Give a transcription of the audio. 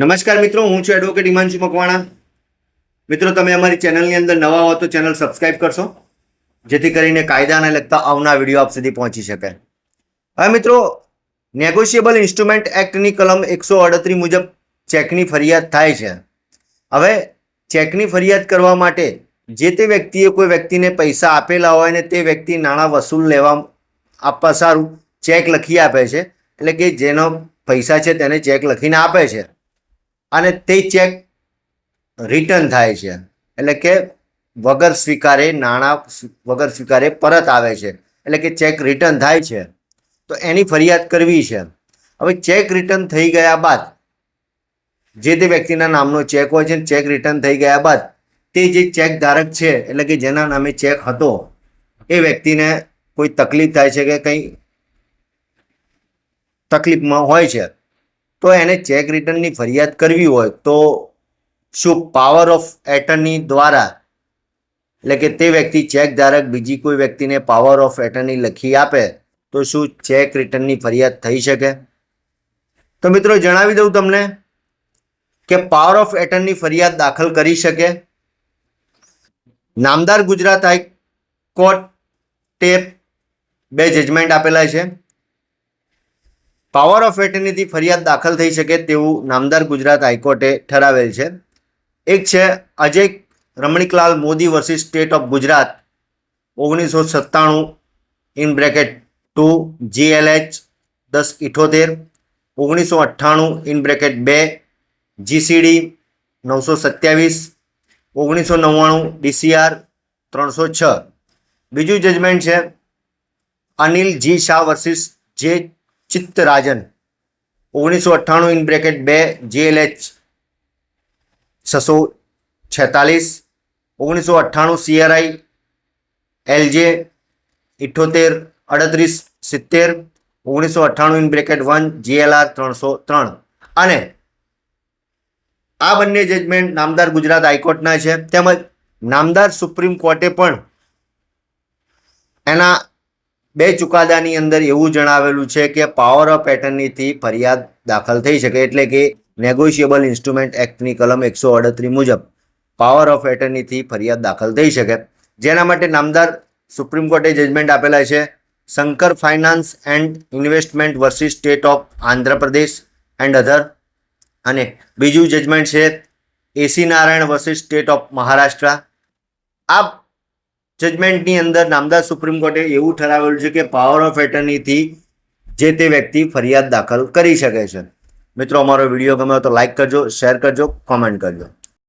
નમસ્કાર મિત્રો, હું છું એડવોકેટ હિમાંશુ મકવાણા. મિત્રો, તમે અમારી ચેનલની અંદર નવા હો તો ચેનલ સબસ્ક્રાઈબ કરશો, જેથી કરીને કાયદાને લગતા આવનાર વીડિયો આપ સુધી પહોંચી શકે. હવે મિત્રો નેગોશિયેબલ ઇન્સ્ટ્રુમેન્ટ એક્ટની કલમ એકસો અડત્રીસ મુજબ ચેકની ફરિયાદ થાય છે. હવે, ચેકની ફરિયાદ કરવા માટે જે તે વ્યક્તિએ કોઈ વ્યક્તિને પૈસા આપેલા હોય ને તે વ્યક્તિ નાણાં વસૂલ લેવા આપવા સારું ચેક લખી આપે છે, એટલે કે જેનો પૈસા છે તેને ચેક લખીને આપે છે. અને તે ચેક રિટર્ન થાય છે. એટલે કે વગર સ્વીકારે નાણાં વગર સ્વીકારે પરત આવે છે. એટલે કે ચેક રિટર્ન થાય છે. તો એની ફરિયાદ કરવી છે. હવે ચેક રિટર્ન થઈ ગયા બાદ જે તે વ્યક્તિના નામનો ચેક હોય છે ચેક રિટર્ન થઈ ગયા બાદ તે જે ચેક ધારક છે, એટલે કે જેના નામે ચેક હતો, એ વ્યક્તિને કોઈ તકલીફ થાય છે કે કંઈ તકલીફમાં હોય છે. તો એને ચેક રિટર્નની ફરિયાદ કરવી હોય તો શું પાવર ઓફ એટર્ની દ્વારા એટલે કે તે વ્યક્તિ ચેક ધારક બીજી કોઈ વ્યક્તિને પાવર ઓફ એટર્ની લખી આપે તો શું ચેક રિટર્નની ફરિયાદ થઈ શકે? તો મિત્રો જણાવી દઉં તમને કે પાવર ઓફ એટર્ની ફરિયાદ દાખલ કરી શકે. નામદાર ગુજરાત હાઈકોર્ટે બે જજમેન્ટ આપેલા છે. પાવર ઓફ એટર્નીથી ફરિયાદ દાખલ થઈ શકે તેવું નામદાર ગુજરાત હાઈકોર્ટે ઠરાવેલ છે. એક છે Ajay Ramniklal Modi versus state of Gujarat ઓગણીસો સત્તાણું ઇન બ્રેકેટ ટુ જીએલએચ દસ ઇઠોતેર, ઓગણીસો અઠ્ઠાણું ઇન બ્રેકેટ બે જીસીડી નવસો સત્યાવીસ, ઓગણીસો નવ્વાણું ડીસીઆર ત્રણસો છ. બીજું જજમેન્ટ છે અનિલ જી શાહ વર્સિસ જે ચિત્તરાજન, ઓગણીસો અઠ્ઠાણું ઇન બ્રેકેટ બે જીએલએચ છસો છેતાલીસ, ઓગણીસો અઠ્ઠાણું સીઆરઆઈ એલજે ઇઠ્ઠોતેર અડત્રીસ, સિત્તેર, ઓગણીસો અઠ્ઠાણું ઇન બ્રેકેટ વન જીએલઆર ત્રણસો ત્રણ. અને આ બંને જજમેન્ટ નામદાર ગુજરાત હાઈકોર્ટના છે. તેમજ નામદાર સુપ્રીમ કોર્ટે પણ એના બે ચુકાદાની અંદર એવું જણાવેલું છે કે પાવર ઓફ એટર્નીથી ફરિયાદ દાખલ થઈ શકે એટલે કે નેગોશિયેબલ ઇન્સ્ટ્રુમેન્ટ એક્ટની કલમ એકસો અડત્રીસ મુજબ પાવર ઓફ એટર્નીથી ફરિયાદ દાખલ થઈ શકે. જેના માટે નામદાર સુપ્રીમ કોર્ટે જજમેન્ટ આપેલા છે. Shankar finance and investment versus state of Andhra Pradesh and other. અને બીજું જજમેન્ટ છે. A C Narayan versus state of Maharashtra. આ જજમેન્ટની અંદર નામદાર સુપ્રીમ કોર્ટે એવું ઠરાવેલું છે કે પાવર ઓફ એટર્નીથી જે તે વ્યક્તિ ફરિયાદ દાખલ કરી શકે છે. મિત્રો, અમારો વીડિયો ગમ્યો તો લાઈક કરજો શેર કરજો કોમેન્ટ કરજો.